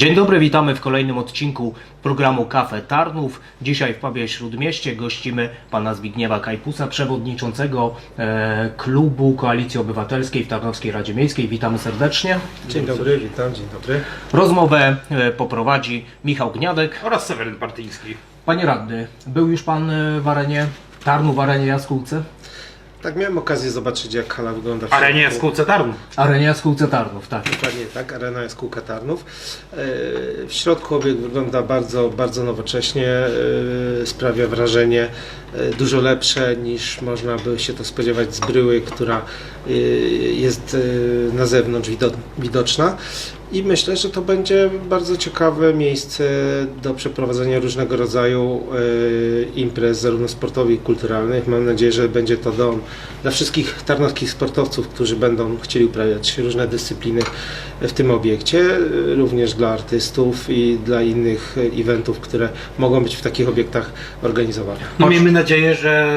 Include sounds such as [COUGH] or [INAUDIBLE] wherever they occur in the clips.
Dzień dobry, witamy w kolejnym odcinku programu Kafe Tarnów. Dzisiaj w Pabie Śródmieście gościmy pana Zbigniewa Kajpusa, przewodniczącego e, klubu Koalicji Obywatelskiej w Tarnowskiej Radzie Miejskiej. Witamy serdecznie. Dzień dobry, witam, dzień dobry. Rozmowę e, poprowadzi Michał Gniadek. oraz Seweryn Partyński. Panie radny, był już pan e, w arenie Tarnów, w arenie Jaskółce? Tak, miałem okazję zobaczyć, jak hala wygląda w Arenie środku. Jaskółce Tarnów. Arenie Jaskółce Tarnów, tak. Dokładnie tak, arena jest kółka Tarnów. E, W środku obiekt wygląda bardzo, bardzo nowocześnie, e, sprawia wrażenie e, dużo lepsze niż można by się to spodziewać z bryły, która e, jest e, na zewnątrz wido- widoczna. I myślę, że to będzie bardzo ciekawe miejsce do przeprowadzenia różnego rodzaju e, imprez, zarówno sportowych, jak i kulturalnych. Mam nadzieję, że będzie to dom dla wszystkich tarnowskich sportowców, którzy będą chcieli uprawiać różne dyscypliny w tym obiekcie, e, również dla artystów i dla innych eventów, które mogą być w takich obiektach organizowane. No miejmy nadzieję, że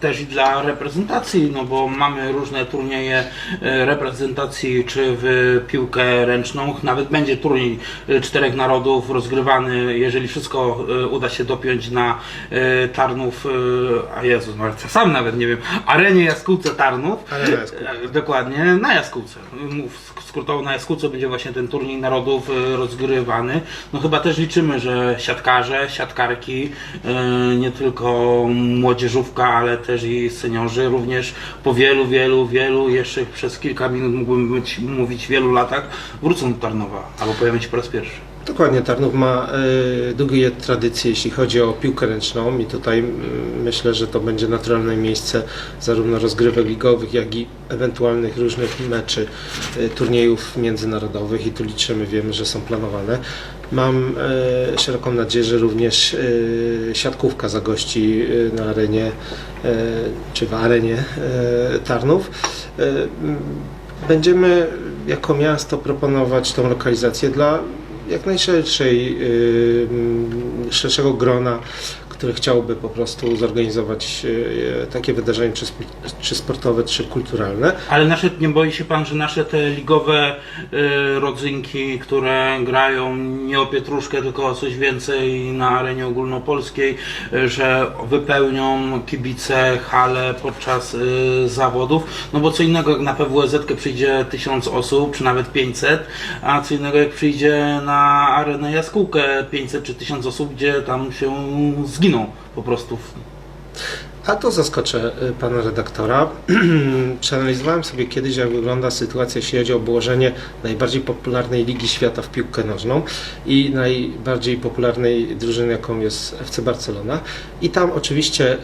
też i dla reprezentacji, no bo mamy różne turnieje e, reprezentacji, czy w piłkę ręczną, nawet będzie turniej e, czterech narodów rozgrywany, jeżeli wszystko e, uda się dopiąć na e, Tarnów, a Jezu, ja sam nawet nie wiem, arenie Jaskółce Tarnów. Arena Jaskółka. E, Dokładnie, na Jaskółce. Skrótowo na Jaskółce będzie właśnie ten turniej narodów rozgrywany. No chyba też liczymy, że siatkarze, siatkarki, nie tylko młodzieżówka, ale też i seniorzy również po wielu, wielu, wielu, jeszcze przez kilka minut mógłbym być, mówić wielu latach, wrócą Tarnowa albo pojawią się po raz pierwszy. Dokładnie, Tarnów ma y, długie tradycje, jeśli chodzi o piłkę ręczną i tutaj mm, myślę, że to będzie naturalne miejsce zarówno rozgrywek ligowych, jak i ewentualnych różnych meczy, y, turniejów międzynarodowych i tu liczymy, wiemy, że są planowane. Mam y, szeroką nadzieję, że również y, siatkówka zagości y, na arenie, y, czy w arenie y, Tarnów. Y, Będziemy jako miasto proponować tą lokalizację dla jak najszerszej, y, mm, szerszego grona, które chciałoby po prostu zorganizować y, takie wydarzenie, czy, czy sportowe, czy kulturalne. Ale nasze, nie boi się Pan, że nasze te ligowe y, rodzynki, które grają nie o pietruszkę, tylko o coś więcej na arenie ogólnopolskiej, że wypełnią kibice hale podczas zawodów? No bo co innego jak na PWSZ przyjdzie 1000 osób, czy nawet 500, a co innego jak przyjdzie na arenę Jaskółkę 500 czy 1000 osób, gdzie tam się zginą po prostu. A to zaskoczę y, pana redaktora. [CLEARS THROAT] Przeanalizowałem sobie kiedyś, jak wygląda sytuacja, jeśli chodzi o obłożenie najbardziej popularnej ligi świata w piłkę nożną i najbardziej popularnej drużyny, jaką jest FC Barcelona. I tam oczywiście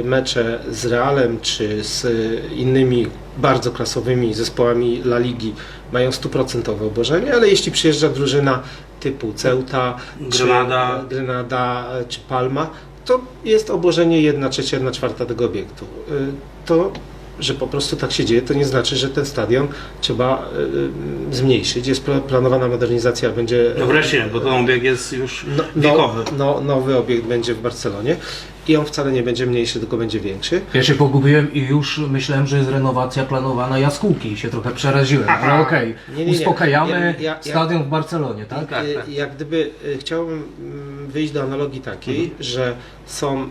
y, mecze z Realem czy z innymi bardzo klasowymi zespołami La Ligi mają stuprocentowe obłożenie, ale jeśli przyjeżdża drużyna typu Ceuta, Grenada. czy Grenada czy Palma, to jest obłożenie 1 trzecia, 1 czwarta tego obiektu. Y, To, że po prostu tak się dzieje, to nie znaczy, że ten stadion trzeba y, zmniejszyć. Jest pla- planowana modernizacja, będzie... No wreszcie, bo ten obieg jest już No, wiekowy. no, no, nowy obiekt będzie w Barcelonie i on wcale nie będzie mniejszy, tylko będzie większy. Ja się pogubiłem i już myślałem, że jest renowacja planowana Jaskółki i się trochę przeraziłem, ale okej, Nie, nie, nie. uspokajamy Ja- ja- stadion w Barcelonie, tak? Tak, Y. Jak gdyby y, chciałbym mm, wyjść do analogii takiej, Mhm. że są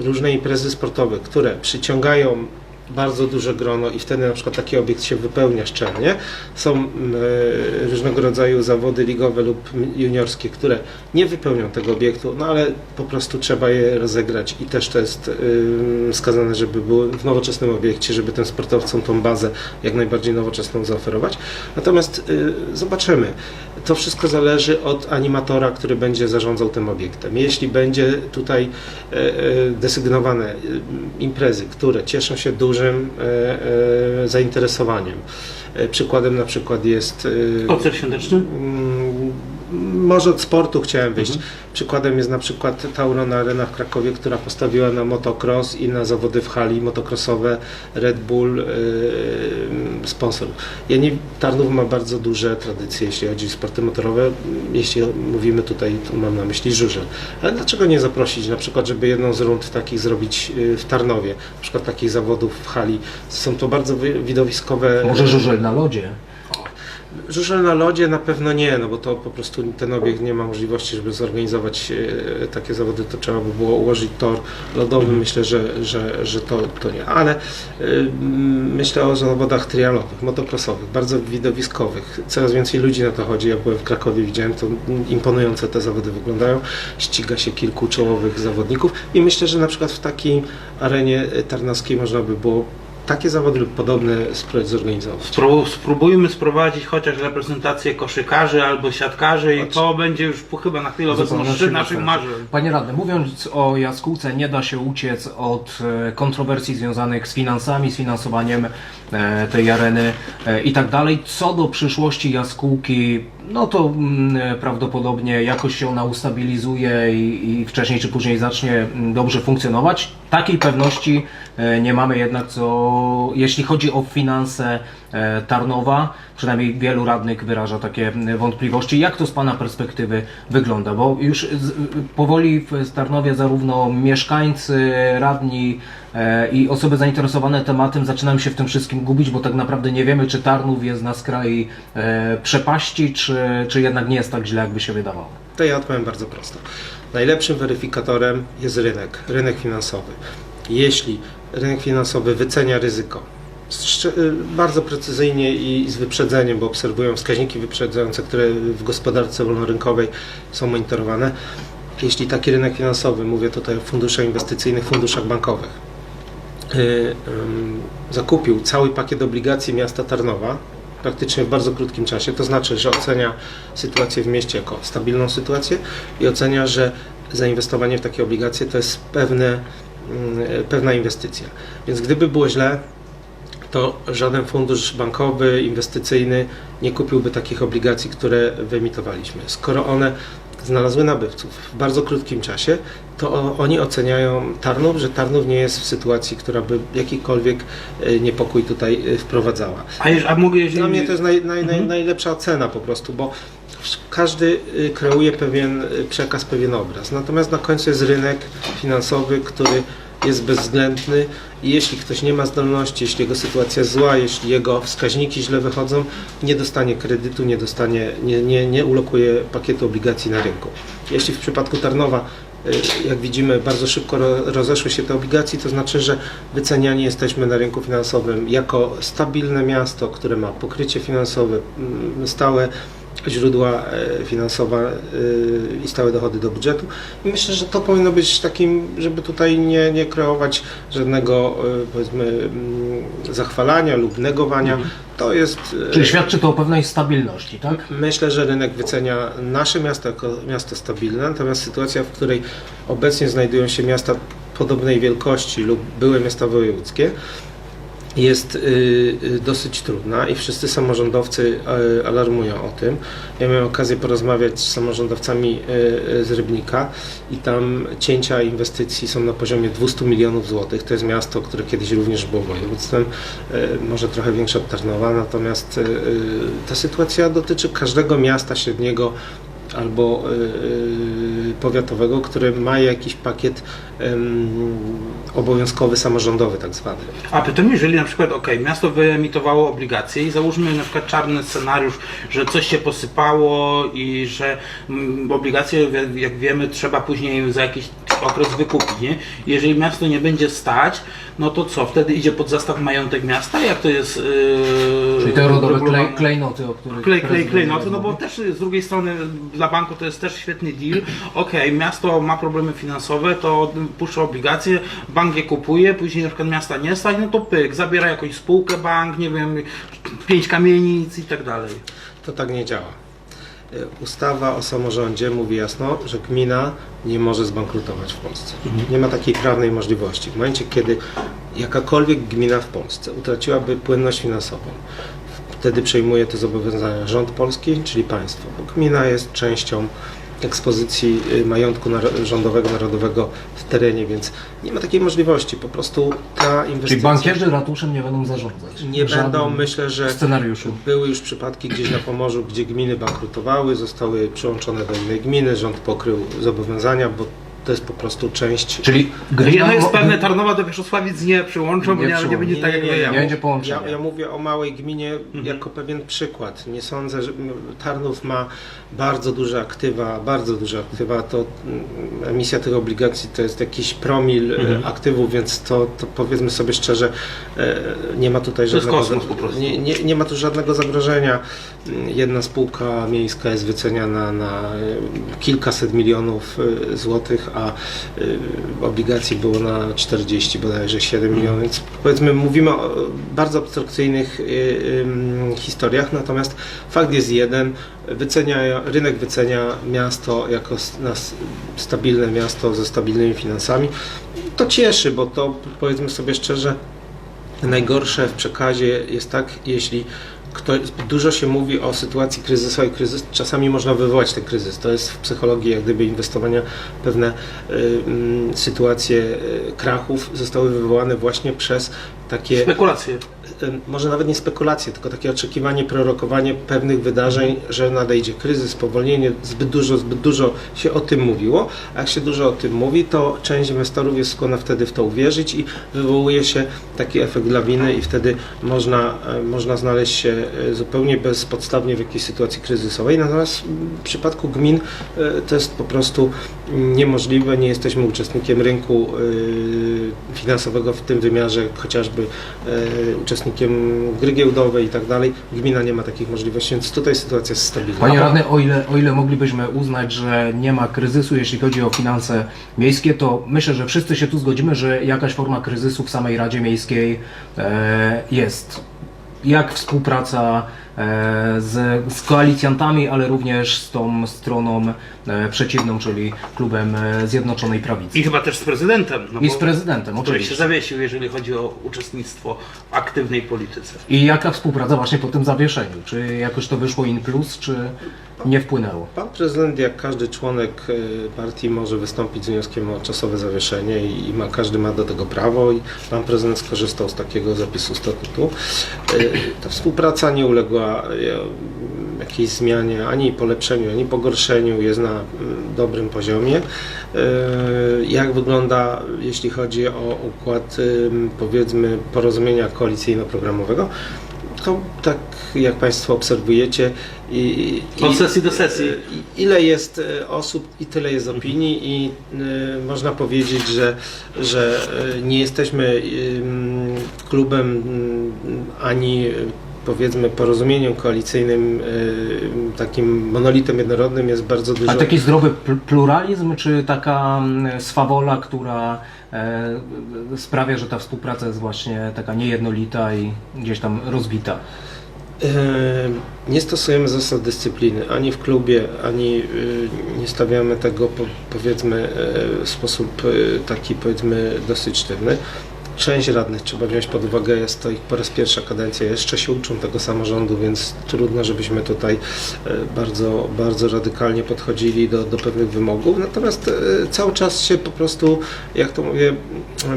różne imprezy sportowe, które przyciągają bardzo duże grono i wtedy na przykład taki obiekt się wypełnia szczelnie. Są y, różnego rodzaju zawody ligowe lub juniorskie, które nie wypełnią tego obiektu, no ale po prostu trzeba je rozegrać i też to jest y, skazane, żeby były w nowoczesnym obiekcie, żeby tym sportowcom tą bazę jak najbardziej nowoczesną zaoferować. Natomiast y, zobaczymy. To wszystko zależy od animatora, który będzie zarządzał tym obiektem. Jeśli będzie tutaj e, e, desygnowane e, imprezy, które cieszą się dużym e, e, zainteresowaniem. E, Przykładem na przykład jest Koncert świąteczny? Może od sportu chciałem wyjść. Mhm. Przykładem jest na przykład Tauron Arena w Krakowie, która postawiła na motocross i na zawody w hali motocrossowe Red Bull yy, sponsor. Ja nie, Tarnów ma bardzo duże tradycje, jeśli chodzi o sporty motorowe. Jeśli mówimy tutaj, to mam na myśli żużel. Ale dlaczego nie zaprosić na przykład, żeby jedną z rund takich zrobić yy, w Tarnowie, na przykład takich zawodów w hali. Są to bardzo wi- widowiskowe Może żużel na lodzie? Żużel na lodzie na pewno nie, no bo to po prostu ten obiekt nie ma możliwości, żeby zorganizować e, takie zawody, to trzeba by było ułożyć tor lodowy, myślę, że, że, że to, to nie, ale e, myślę o zawodach trialowych, motocrossowych, bardzo widowiskowych, coraz więcej ludzi na to chodzi, ja byłem w Krakowie, widziałem to, imponujące te zawody wyglądają, ściga się kilku czołowych zawodników i myślę, że na przykład w takiej arenie e, tarnowskiej można by było takie zawody lub podobne spróbować zorganizować. Spró- Spróbujmy sprowadzić chociaż reprezentację koszykarzy albo siatkarzy i to będzie już chyba na chwilę obecną Zupełnie szczyt naszych marzeń. Panie radny, mówiąc o jaskółce, nie da się uciec od e, kontrowersji związanych z finansami, z finansowaniem e, tej areny e, i tak dalej. Co do przyszłości jaskółki, no to mm, prawdopodobnie jakoś się ona ustabilizuje i, i wcześniej czy później zacznie mm, dobrze funkcjonować. Takiej pewności e, nie mamy jednak, co jeśli chodzi o finanse e, Tarnowa, przynajmniej wielu radnych wyraża takie wątpliwości. Jak to z Pana perspektywy wygląda? Bo już z, powoli w Tarnowie zarówno mieszkańcy, radni e, i osoby zainteresowane tematem zaczynają się w tym wszystkim gubić, bo tak naprawdę nie wiemy, czy Tarnów jest na skraju przepaści, czy, czy jednak nie jest tak źle, jakby się wydawało. To ja odpowiem bardzo prosto. Najlepszym weryfikatorem jest rynek, rynek finansowy. Jeśli rynek finansowy wycenia ryzyko y, bardzo precyzyjnie i z wyprzedzeniem, bo obserwują wskaźniki wyprzedzające, które w gospodarce wolnorynkowej są monitorowane. Jeśli taki rynek finansowy, mówię tutaj o funduszach inwestycyjnych, funduszach bankowych, y, zakupił cały pakiet obligacji miasta Tarnowa, praktycznie w bardzo krótkim czasie, to znaczy, że ocenia sytuację w mieście jako stabilną sytuację i ocenia, że zainwestowanie w takie obligacje to jest pewne, mm, pewna inwestycja. Więc gdyby było źle, to żaden fundusz bankowy, inwestycyjny nie kupiłby takich obligacji, które wyemitowaliśmy. Skoro one znalazły nabywców w bardzo krótkim czasie, to oni oceniają Tarnów, że Tarnów nie jest w sytuacji, która by jakikolwiek e, niepokój tutaj e, wprowadzała. A, jeż, a mogę, jeżeli... Dla mnie to jest naj, naj, naj, Mhm. najlepsza ocena po prostu, bo każdy y, kreuje pewien przekaz, pewien obraz. Natomiast na końcu jest rynek finansowy, który jest bezwzględny i jeśli ktoś nie ma zdolności, jeśli jego sytuacja zła, jeśli jego wskaźniki źle wychodzą, nie dostanie kredytu, nie dostanie, nie, nie, nie ulokuje pakietu obligacji na rynku. Jeśli w przypadku Tarnowa y, jak widzimy, bardzo szybko ro- rozeszły się te obligacje, to znaczy, że wyceniani jesteśmy na rynku finansowym jako stabilne miasto, które ma pokrycie finansowe, mm, stałe źródła e, finansowe i stałe dochody do budżetu. I myślę, że to powinno być takim, żeby tutaj nie, nie kreować żadnego e, powiedzmy mm, zachwalania lub negowania. To jest e, Czyli świadczy to o pewnej stabilności, tak? Myślę, że rynek wycenia nasze miasto jako miasto stabilne, natomiast sytuacja, w której obecnie znajdują się miasta podobnej wielkości lub były miasta wojewódzkie, jest y, y, dosyć trudna i wszyscy samorządowcy y, alarmują o tym. Ja miałem okazję porozmawiać z samorządowcami z Rybnika i tam cięcia inwestycji są na poziomie 200 milionów złotych. To jest miasto, które kiedyś również było województwem, może trochę większe od Tarnowa, natomiast ta sytuacja dotyczy każdego miasta średniego albo powiatowego, które ma jakiś pakiet ym, obowiązkowy, samorządowy tak zwany. A pytam, jeżeli na przykład, ok, miasto wyemitowało obligacje i załóżmy na przykład czarny scenariusz, że coś się posypało i że mm, obligacje, jak- wiemy, trzeba później za jakiś okres wykupić, nie? Jeżeli miasto nie będzie stać, no to co? Wtedy idzie pod zastaw majątek miasta? Jak to jest? Yy, Czyli te rodowe klej, klejnoty, o których... Klej, klej, prezydent klej, no bo też z drugiej strony dla banku to jest też świetny deal. Okej, miasto ma problemy finansowe, to puszcza obligacje, bank je kupuje, później na przykład miasta nie stać, no to pyk, zabiera jakąś spółkę bank, nie wiem, pięć kamienic i tak dalej. To tak nie działa. Y, Ustawa o samorządzie mówi jasno, że gmina nie może zbankrutować w Polsce. Nie ma takiej prawnej możliwości. W momencie, kiedy jakakolwiek gmina w Polsce utraciłaby płynność finansową, wtedy przejmuje te zobowiązania rząd polski, czyli państwo. Bo gmina jest częścią ekspozycji y, majątku rządowego, narodowego w terenie, więc nie ma takiej możliwości. Po prostu ta inwestycja... Czyli bankierzy ratuszem nie będą zarządzać. Nie będą, myślę, że scenariuszu. były już przypadki gdzieś na Pomorzu, gdzie gminy bankrutowały, zostały przyłączone do innej gminy, rząd pokrył zobowiązania, bo to jest po prostu część Czyli Gdzie no jest pewne Tarnowa do Wierzchosławic nie przyłączą, bo Nie nie, przyłączą. będzie tak jak Nie, nie, będzie połączenia. Ja, ja mówię o małej gminie Mhm. jako pewien przykład. Nie sądzę, że m, Tarnów ma bardzo duże aktywa, bardzo duże aktywa. To mm, emisja tych obligacji to jest jakiś promil e, Mhm. aktywów, więc to, to powiedzmy sobie szczerze, e, nie ma tutaj To jest żadnego, kosmos po prostu. Nie, nie, nie ma tu żadnego zagrożenia. Mm, Jedna spółka miejska jest wyceniana na e, kilkaset milionów e, złotych, a e, obligacji było na 40, bodajże 7 milionów. Więc powiedzmy, mówimy o bardzo abstrakcyjnych em, historiach, natomiast fakt jest jeden, wycenia, rynek wycenia miasto jako stabilne miasto ze stabilnymi finansami. To cieszy, bo to powiedzmy sobie szczerze, Najgorsze w przekazie jest tak, jeśli ktoś, dużo się mówi o sytuacji kryzysowej. Kryzys, czasami można wywołać ten kryzys. To jest w psychologii jak gdyby inwestowania pewne y, mm, sytuacje y, krachów zostały wywołane właśnie przez takie Spekulacje. Może nawet nie spekulacje, tylko takie oczekiwanie, prorokowanie pewnych wydarzeń, że nadejdzie kryzys, spowolnienie, zbyt dużo, zbyt dużo się o tym mówiło, a jak się dużo o tym mówi, to część inwestorów jest skłonna wtedy w to uwierzyć i wywołuje się taki efekt lawiny i wtedy można, e, można znaleźć się e, zupełnie bezpodstawnie w jakiejś sytuacji kryzysowej, natomiast w przypadku gmin e, to jest po prostu niemożliwe, nie jesteśmy uczestnikiem rynku finansowego w tym wymiarze, chociażby e, uczestnikiem gry giełdowej i tak dalej. Gmina nie ma takich możliwości, więc tutaj sytuacja jest stabilna. Panie radny, o ile, o ile moglibyśmy uznać, że nie ma kryzysu, jeśli chodzi o finanse miejskie, to myślę, że wszyscy się tu zgodzimy, że jakaś forma kryzysu w samej Radzie Miejskiej e, jest. Jak współpraca z, z koalicjantami, ale również z tą stroną e, przeciwną, czyli klubem e, Zjednoczonej Prawicy. I chyba też z prezydentem. No I z prezydentem, Który się oczywiście. zawiesił, jeżeli chodzi o uczestnictwo w aktywnej polityce. I jaka współpraca właśnie po tym zawieszeniu? Czy jakoś to wyszło in plus, czy nie wpłynęło? Pan prezydent, jak każdy członek e, partii, może wystąpić z wnioskiem o czasowe zawieszenie i, ma, każdy ma do tego prawo i pan prezydent skorzystał z takiego zapisu statutu. E, Ta współpraca nie uległa e, jakiejś zmianie, ani polepszeniu, ani pogorszeniu, jest na mm, dobrym poziomie. Jak wygląda, jeśli chodzi o układ, powiedzmy, porozumienia koalicyjno-programowego? To tak jak Państwo obserwujecie i, Od sesji do sesji. ile jest e, osób i tyle jest opinii i e, można powiedzieć, że, że e, nie jesteśmy ym, klubem ym, ani powiedzmy porozumieniem koalicyjnym, e, takim monolitem jednorodnym jest bardzo dużo. A taki zdrowy pl- pluralizm, czy taka mm, swawola, która e, sprawia, że ta współpraca jest właśnie taka niejednolita i gdzieś tam rozbita? E, Nie stosujemy zasad dyscypliny ani w klubie, ani e, nie stawiamy tego po, powiedzmy e, w sposób e, taki powiedzmy dosyć sztywny. Część radnych trzeba wziąć pod uwagę, jest to ich po raz pierwsza kadencja, jeszcze się uczą tego samorządu, więc trudno, żebyśmy tutaj e, bardzo, bardzo radykalnie podchodzili do, do pewnych wymogów. Natomiast e, cały czas się po prostu, jak to mówię,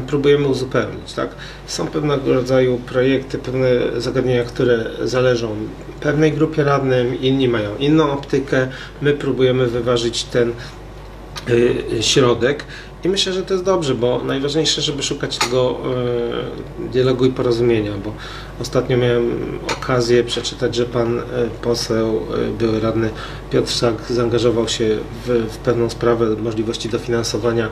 próbujemy uzupełnić. Tak? Są pewnego rodzaju projekty, pewne zagadnienia, które zależą pewnej grupie radnym, inni mają inną optykę. My próbujemy wyważyć ten y, środek. I myślę, że to jest dobrze, bo najważniejsze, żeby szukać tego y, dialogu i porozumienia, bo ostatnio miałem okazję przeczytać, że pan y, poseł, y, były radny Piotr Sak zaangażował się w, w pewną sprawę możliwości dofinansowania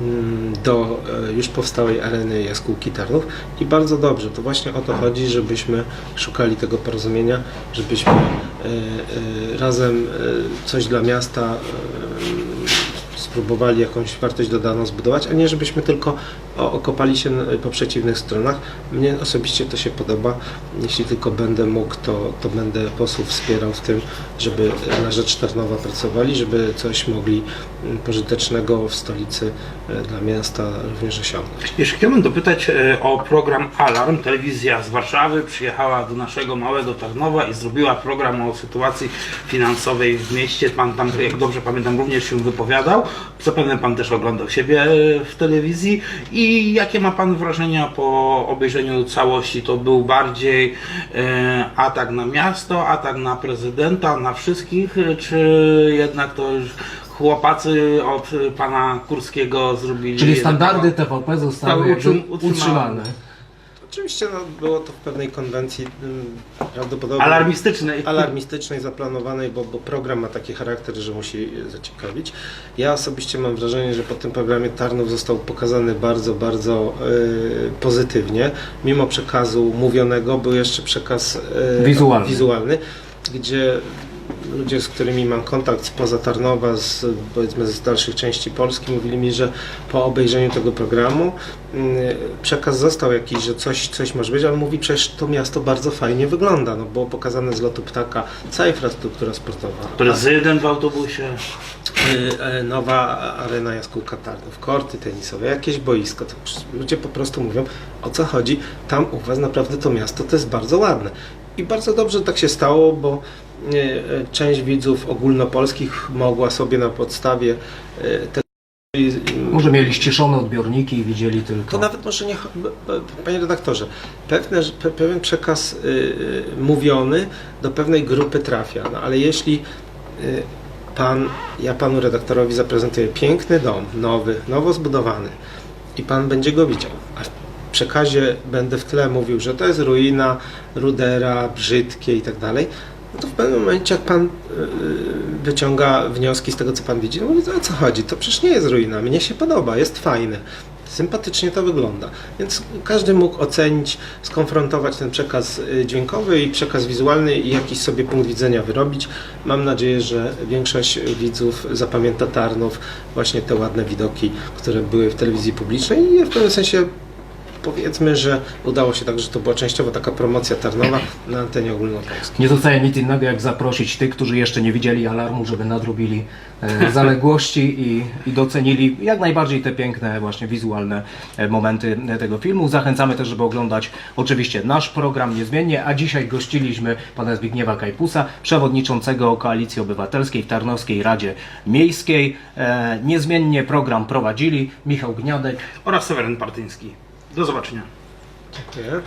mm, do już powstałej areny jaskółki Tarnów i bardzo dobrze. To właśnie o to chodzi, żebyśmy szukali tego porozumienia, żebyśmy razem coś dla miasta spróbowali jakąś wartość dodaną zbudować, a nie żebyśmy tylko okopali się po przeciwnych stronach. Mnie osobiście to się podoba. Jeśli tylko będę mógł, to, to będę posłów wspierał w tym, żeby na rzecz Tarnowa pracowali, żeby coś mogli mm, pożytecznego w stolicy e, dla miasta również osiągnąć. Jeszcze chciałbym dopytać e, o program Alarm. Telewizja z Warszawy przyjechała do naszego małego Tarnowa i zrobiła program o sytuacji finansowej w mieście. Pan tam, jak dobrze pamiętam, również się wypowiadał. Zapewne Pan też oglądał siebie w telewizji. I jakie ma Pan wrażenia po obejrzeniu całości? To był bardziej e, atak na miasto, atak na prezydenta, na wszystkich, czy jednak to już chłopacy od pana Kurskiego zrobili... Czyli standardy TVP zostały utrzym- utrzymane. utrzymane. Oczywiście no, było to w pewnej konwencji ym, prawdopodobnie Alarmistycznej. alarmistycznej, zaplanowanej, bo, bo program ma taki charakter, że musi zaciekawić. Ja osobiście mam wrażenie, że po tym programie Tarnów został pokazany bardzo, bardzo y, pozytywnie. Mimo przekazu mówionego był jeszcze przekaz y, Wizualny. wizualny, gdzie ludzie, z którymi mam kontakt spoza Tarnowa, z, powiedzmy z dalszych części Polski, mówili mi, że po obejrzeniu tego programu y, przekaz został jakiś, że coś, coś może być, ale mówi przecież to miasto bardzo fajnie wygląda, no było pokazane z lotu ptaka, cała infrastruktura sportowa. Prezydent w autobusie. Y, e, nowa arena Jaskółka Tarnów, korty tenisowe, jakieś boisko. Ludzie po prostu mówią, o co chodzi. Tam u Was naprawdę to miasto to jest bardzo ładne. I bardzo dobrze tak się stało, bo y, część widzów ogólnopolskich mogła sobie na podstawie y, tego Może mieli ściszone odbiorniki i widzieli tylko. to nawet może nie. Panie redaktorze, pewne, pe, pewien przekaz y, mówiony do pewnej grupy trafia, no ale jeśli pan, ja panu redaktorowi zaprezentuję piękny dom, nowy, nowo zbudowany i pan będzie go widział, przekazie będę w tle mówił, że to jest ruina, rudera, brzydkie i tak dalej, no to w pewnym momencie, jak pan y, wyciąga wnioski z tego, co pan widzi, no mówi, o co chodzi? To przecież nie jest ruina, mnie się podoba, jest fajne. Sympatycznie to wygląda. Więc każdy mógł ocenić, skonfrontować ten przekaz y, dźwiękowy i przekaz wizualny i jakiś sobie punkt widzenia wyrobić. Mam nadzieję, że większość widzów zapamięta Tarnów, właśnie te ładne widoki, które były w telewizji publicznej i w pewnym sensie powiedzmy, że udało się tak, że to była częściowo taka promocja Tarnowa na antenie ogólnopolskiej. Nie zostaje nic innego, jak zaprosić tych, którzy jeszcze nie widzieli alarmu, żeby nadrobili e, zaległości i, i docenili jak najbardziej te piękne, właśnie wizualne e, momenty e, tego filmu. Zachęcamy też, żeby oglądać oczywiście nasz program niezmiennie, a dzisiaj gościliśmy pana Zbigniewa Kajpusa, przewodniczącego Koalicji Obywatelskiej w Tarnowskiej Radzie Miejskiej. E, niezmiennie program prowadzili Michał Gniadek. Oraz Seweryn Partyński. Do zobaczenia. Dziękuję.